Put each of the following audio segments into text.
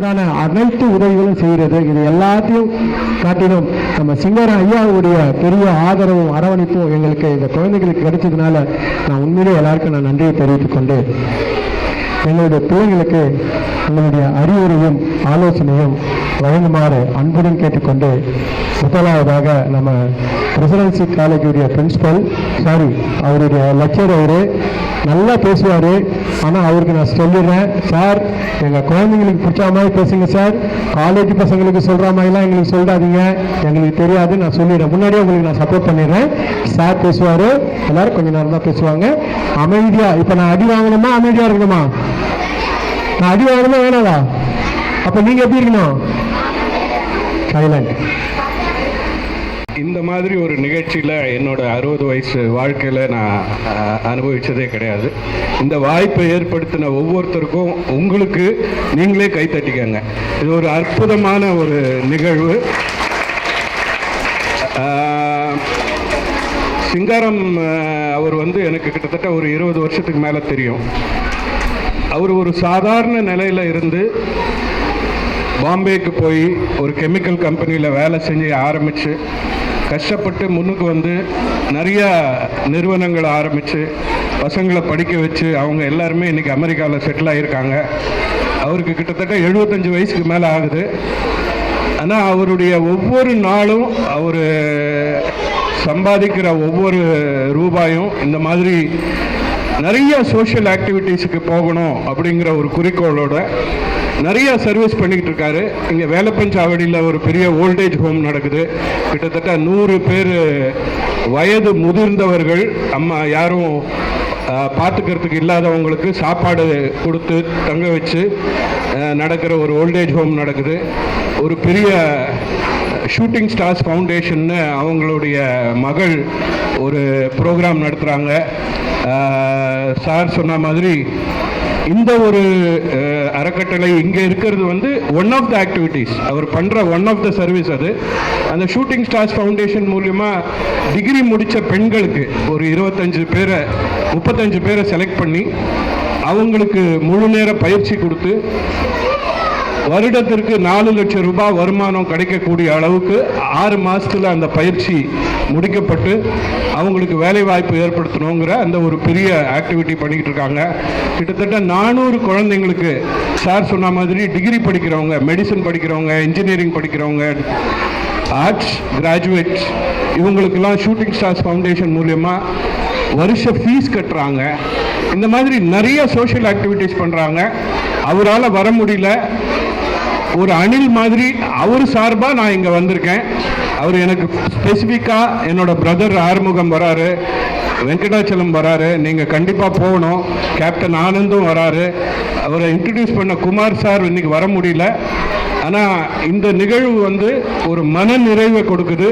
உண்டான அனைத்து உதவிகளும் செய்கிறது. இது எல்லாத்தையும் காட்டிலும் நம்ம சிங்கர ஐயாவுடைய பெரிய ஆதரவும் அரவணைப்பும் எங்களுக்கு இந்த குழந்தைகளுக்கு கிடைச்சதுனால நான் உண்மையிலே எல்லாருக்கும் நான் நன்றியை தெரிவித்துக் கொண்டு எங்களுடைய பிள்ளைங்களுக்கு உங்களுடைய அறிவுரையும் ஆலோசனையும் வழங்குமாறு அன்புடன் கேட்டுக்கொண்டு முதலாவதாக நம்ம பிரசிடென்சி காலேஜுடைய பிரின்சிபல் சாரி அவருடைய லெக்சர் அவரு நல்லா பேசுவார். ஆனால் அவருக்கு நான் சொல்லிடுறேன் சார் எங்கள் குழந்தைங்களுக்கு பிடிச்ச மாதிரி பேசுங்க சார். காலேஜ் பசங்களுக்கு சொல்கிற மாதிரிலாம் எங்களுக்கு சொல்லிடாதீங்க எங்களுக்கு தெரியாது நான் சொல்லிடுறேன். முன்னாடியே உங்களுக்கு நான் சப்போர்ட் பண்ணிடுறேன். சார் பேசுவார் எல்லாரும் கொஞ்ச நேரம் தான் பேசுவாங்க. அமைதியாக இப்போ நான் அடி வாங்கணுமா அமைதியாக இருக்கணுமா? நான் அடி வாங்கணுமா வேணாதா அப்போ நீங்கள் எப்படி இருக்கணும்? சைலண்ட் இந்த மாதிரி ஒரு நிகழ்ச்சியில் என்னோட அறுபது வயசு வாழ்க்கையில் நான் அனுபவித்ததே கிடையாது. இந்த வாய்ப்பை ஏற்படுத்தின ஒவ்வொருத்தருக்கும் உங்களுக்கு நீங்களே கை தட்டிக்கங்க. இது ஒரு அற்புதமான ஒரு நிகழ்வு. சிங்காரம் அவர் வந்து எனக்கு கிட்டத்தட்ட ஒரு இருபது வருஷத்துக்கு மேலே தெரியும். அவர் ஒரு சாதாரண நிலையில் இருந்து பாம்பேக்கு போய் ஒரு கெமிக்கல் கம்பெனியில் வேலை செஞ்சு ஆரம்பித்து கஷ்டப்பட்டு முன்னுக்கு வந்து நிறையா நிறுவனங்களை ஆரம்பித்து பசங்களை படிக்க வச்சு அவங்க எல்லாருமே இன்றைக்கி அமெரிக்காவில் செட்டில் ஆகியிருக்காங்க அவருக்கு கிட்டத்தட்ட எழுபத்தஞ்சு வயசுக்கு மேலே ஆகுது. ஆனால் அவருடைய ஒவ்வொரு நாளும் அவர் சம்பாதிக்கிற ஒவ்வொரு ரூபாயும் இந்த மாதிரி நிறைய சோஷியல் ஆக்டிவிட்டீஸுக்கு போகணும் அப்படிங்கிற ஒரு குறிக்கோளோட நிறைய சர்வீஸ் பண்ணிக்கிட்டு இருக்காரு. இங்கே வேலப்பஞ்சாவடியில் ஒரு பெரிய ஓல்டேஜ் ஹோம் நடக்குது. கிட்டத்தட்ட நூறு பேர் வயது முதிர்ந்தவர்கள் அம்மா யாரும் பார்த்துக்கிறதுக்கு இல்லாதவங்களுக்கு சாப்பாடு கொடுத்து தங்க வச்சு நடக்கிற ஒரு ஓல்டேஜ் ஹோம் நடக்குது. ஒரு பெரிய ஷூட்டிங் ஸ்டார்ஸ் ஃபவுண்டேஷன்னு அவங்களுடைய மகள் ஒரு ப்ரோக்ராம் நடத்துகிறாங்க சார் சொன்ன மாதிரி இந்த ஒரு அறக்கட்டளை இங்கே இருக்கிறது வந்து ஒன் ஆஃப் த ஆக்டிவிட்டீஸ் அவர் பண்ணுற ஒன் ஆஃப் த சர்வீஸ் அது. அந்த ஷூட்டிங் ஸ்டார்ஸ் ஃபவுண்டேஷன் மூலிமா டிகிரி முடித்த பெண்களுக்கு ஒரு இருபத்தஞ்சு பேரை முப்பத்தஞ்சு பேரை செலக்ட் பண்ணி அவங்களுக்கு முழு நேர பயிற்சி கொடுத்து வருடத்திற்கு நாலு லட்சம் ரூபாய் வருமானம் கிடைக்கக்கூடிய அளவுக்கு ஆறு மாதத்தில் அந்த பயிற்சி முடிக்கப்பட்டு அவங்களுக்கு வேலை வாய்ப்பு ஏற்படுத்தணுங்கிற அந்த ஒரு பெரிய ஆக்டிவிட்டி பண்ணிக்கிட்டு இருக்காங்க. கிட்டத்தட்ட நானூறு குழந்தைங்களுக்கு சார் சொன்ன மாதிரி டிகிரி படிக்கிறவங்க மெடிசன் படிக்கிறவங்க இன்ஜினியரிங் படிக்கிறவங்க ஆர்ட்ஸ் கிராஜுவேட்ஸ் இவங்களுக்கெல்லாம் ஷூட்டிங் ஸ்டார்ஸ் ஃபவுண்டேஷன் மூலயமா வருஷ ஃபீஸ் கட்டுறாங்க. இந்த மாதிரி நிறைய சோஷியல் ஆக்டிவிட்டீஸ் பண்ணுறாங்க அவரால் வர முடியல. ஒரு அணில் மாதிரி அவர் சார்பாக நான் இங்கே வந்திருக்கேன். அவர் எனக்கு ஸ்பெசிஃபிக்காக என்னோட பிரதர் ஆறுமுகம் வராரு. வெங்கடாச்சலம் வராரு. நீங்கள் கண்டிப்பாக போகணும். கேப்டன் ஆனந்தும் வராரு. அவரை இன்ட்ரடியூஸ் பண்ண குமார் சார் இன்னைக்கு வர முடியல. ஆனால் இந்த நிகழ்வு வந்து ஒரு மன நிறைவை கொடுக்குது.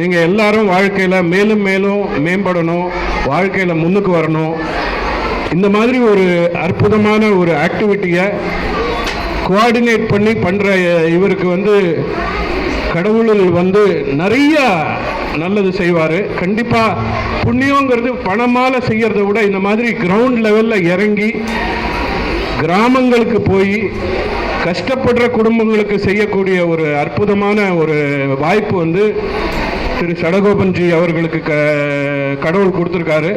நீங்கள் எல்லாரும் வாழ்க்கையில் மேலும் மேலும் மேம்படணும் வாழ்க்கையில் முன்னுக்கு வரணும். இந்த மாதிரி ஒரு அற்புதமான ஒரு ஆக்டிவிட்டியை கோஆர்டினேட் பண்ணி பண்ணுற இவருக்கு வந்து கடவுளில் வந்து நிறைய நல்லது செய்வார். கண்டிப்பாக புண்ணியங்கிறது பணமால் செய்யறதை விட இந்த மாதிரி கிரவுண்ட் லெவலில் இறங்கி கிராமங்களுக்கு போய் கஷ்டப்படுற குடும்பங்களுக்கு செய்யக்கூடிய ஒரு அற்புதமான ஒரு வாய்ப்பு வந்து திரு சடகோபன்ஜி அவர்களுக்கு க கடவுள் கொடுத்துருக்காரு.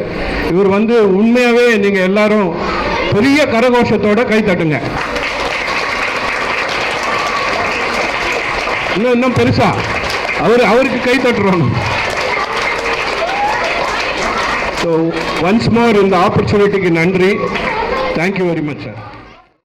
இவர் வந்து உண்மையாகவே நீங்கள் எல்லாரும் பெரிய கரகோஷத்தோட கை தட்டுங்க. இன்னும் இன்னும் பெருசா? அவர் அவருக்கு கை தட்டுறோம் ஸோ ஒன்ஸ் மோர் இந்த ஆப்பர்ச்சுனிட்டிக்கு நன்றி. Thank you very much sir